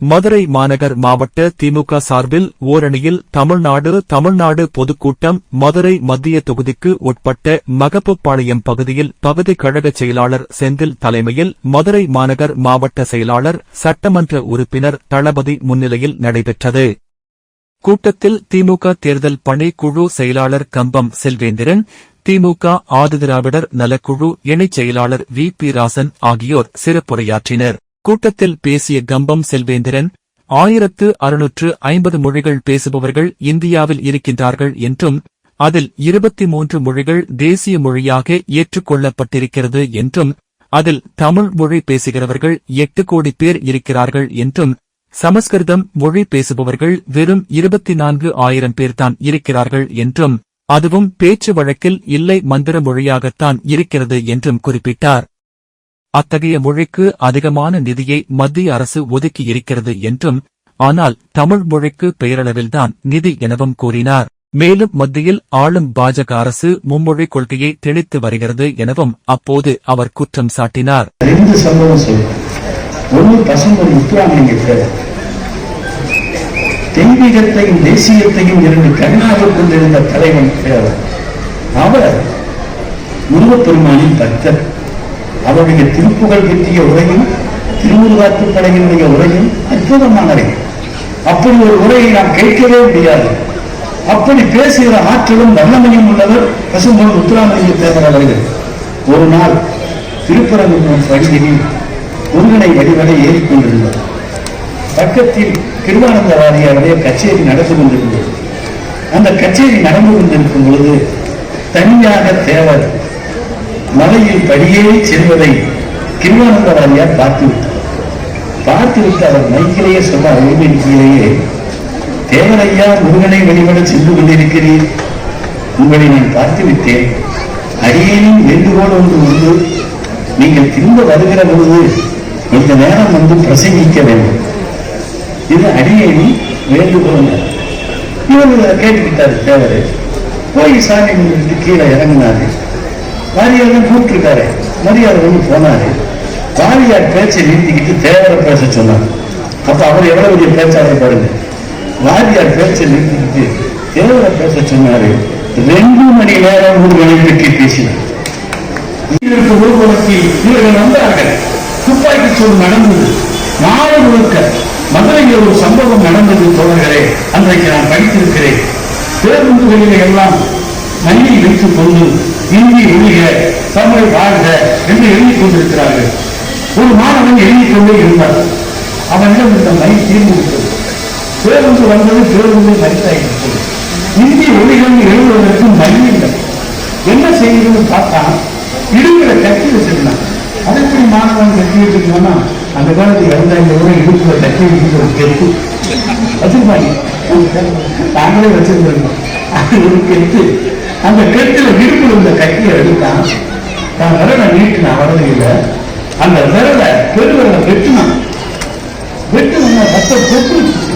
மதுரை மாநகர் மாவட்ட திமுக சார்பில் ஓரணியில் தமிழ்நாடு தமிழ்நாடு பொதுக்கூட்டம் மதுரை மத்திய தொகுதிக்கு உட்பட்ட மகப்புப்பாளையம் பகுதியில் பகுதி கழக செயலாளர் செந்தில் தலைமையில் மதுரை மாநகர் மாவட்ட செயலாளர் சட்டமன்ற உறுப்பினர் தளபதி முன்னிலையில் நடைபெற்றது. கூட்டத்தில் திமுக தேர்தல் பணிக்குழு குழு செயலாளர் கம்பம் செல்வேந்திரன் திமுக ஆதிதிராவிடர் நலக்குழு இணைச் செயலாளர் வி பி ராசன் ஆகியோர் சிறப்புரையாற்றினர். கூட்டத்தில் பேசிய கம்பம் செல்வேந்திரன் ஆயிரத்து அறுநூற்று ஐம்பது மொழிகள் பேசுபவர்கள் இந்தியாவில் இருக்கின்றார்கள் என்றும் அதில் இருபத்தி மூன்று மொழிகள் தேசிய மொழியாக ஏற்றுக்கொள்ளப்பட்டிருக்கிறது என்றும் அதில் தமிழ் மொழி பேசுகிறவர்கள் எட்டு கோடி பேர் இருக்கிறார்கள் என்றும் சமஸ்கிருதம் மொழி பேசுபவர்கள் வெறும் இருபத்தி நான்கு ஆயிரம் பேர்தான் இருக்கிறார்கள் என்றும் அதுவும் பேச்சு வழக்கில் இல்லை மந்திர மொழியாகத்தான் இருக்கிறது என்றும் குறிப்பிட்டார். அத்தகைய மொழிக்கு அதிகமான நிதியை மத்திய அரசு ஒதுக்கி இருக்கிறது என்றும் ஆனால் தமிழ் மொழிக்கு பெயரளவில்தான் நிதி எனவும் கூறினார். மேலும் மத்தியில் ஆளும் பாஜக அரசு மும்மொழிக் கொள்கையை தெளித்து வருகிறது எனவும் அப்போது அவர் குற்றம் சாட்டினார். தெய்வீகத்தையும் தேசியத்தையும் இரண்டு கண்ணாக கொண்டிருந்த தலைவன் அவர் முருகப்பெருமானின் பக்தர். அவருடைய திருப்புகழ் பற்றிய உரையும் திருமுருகாத்து படையினுடைய உரையும் அற்புதமானவை. அப்படி ஒரு உரையை நாம் கேட்கவே முடியாது. அப்படி பேசுகிற ஆற்றலும் வல்லமையும் உள்ளவர் பசும்பொன் முத்துராமலிங்க தேவர் அவர்கள். ஒரு நாள் திருப்பரங்குன்றம் பகுதியில் முருகனை வடிவடை ஏறிக்கொண்டிருந்தார் பக்கத்தில் திருவானந்த வாரியாருடைய கச்சேரி நடந்து கொண்டிருந்தது. அந்த கச்சேரி நடந்து கொண்டிருக்கும் பொழுது தனியாக தேவர் மலையில் படியேறி செல்வதை கிருவானந்த வாரியார் பார்த்து பார்த்துவிட்டு அவர் மைக்கிலேயே சொன்னார் உரிமையிலேயே தேவரையா முருகனை வழிபட சென்று கொண்டிருக்கிறீர். உங்களை நான் பார்த்து விட்டேன் வேண்டுகோள் ஒன்று உண்டு. நீங்கள் திரும்ப வருகிற பொழுது கொஞ்ச நேரம் வந்து பிரசங்கிக்க வேண்டும். இது அடியேனி வேண்டுகோள் இவர் கேட்டுக்கிட்டாரு தேவரு போய் சாமி கீழே இறங்கினாரு வாரியார் கூப்பிட்டுருக்காரு. மரியாதை வந்து போனாரு. வாரியார் பேச்சை நிறுத்திக்கிட்டு தேவரை பேச சொன்னார். அப்போ அவர் எவ்வளவு பெரிய பேச்சாளர் பாருங்க. வாரியார் பேச்சை நிறுத்திக்கிட்டு தேவரை பேச சொன்னாரு. ரெண்டு மணி நேரம் முருகனை பற்றி பேசினார். இதற்கு ஊர்வலத்தில் இவர்கள் வந்தார்கள். துப்பாக்கி சூடு நடந்தது. நாடு முழுக்க மதுரையில் ஒரு சம்பவம் நடந்தது தோழர்களே. அன்றைக்கு நான் படித்திருக்கிறேன். பேருந்துகளில் எல்லாம் மண்ணில் வைத்துக் கொண்டு இந்தி ஒழிக தமிழ் வாழ்க என்று எழுதிக் கொண்டிருக்கிறார்கள். ஒரு மாணவன் எழுதிக் கொண்டே இருந்தார் அவனிடம் இந்த மை தீர்ந்து விட்டது. பேருந்து வந்தது பேருந்து மரித்தாயிட்டது இந்தி ஒளிகள் எழுதுவதற்கு மை என்ன செய்யுதுன்னு பார்த்தா இடுப்புல கட்டி வச்சிருந்தான். அதை எப்படி மாணவன் கட்டி வச்சிருக்கோம்னா அந்த காலத்தில் இறந்தாங்க ரூபாய் இடுப்புல கட்டி வச்சுட்டு ஒரு கெட்டு. வச்சிருப்பாங்க. நாங்களே வச்சிருந்தோம் அது ஒரு கெட்டு. அந்த கெட்டுல இடுப்புல இருந்த கட்டியை எடுத்தான் நான் விரலை நீட்டினான் வரது இல்லை அந்த விரலை பெருவிரலை வெட்டினான். வெட்டுன ரத்தம் கொப்புளிச்சு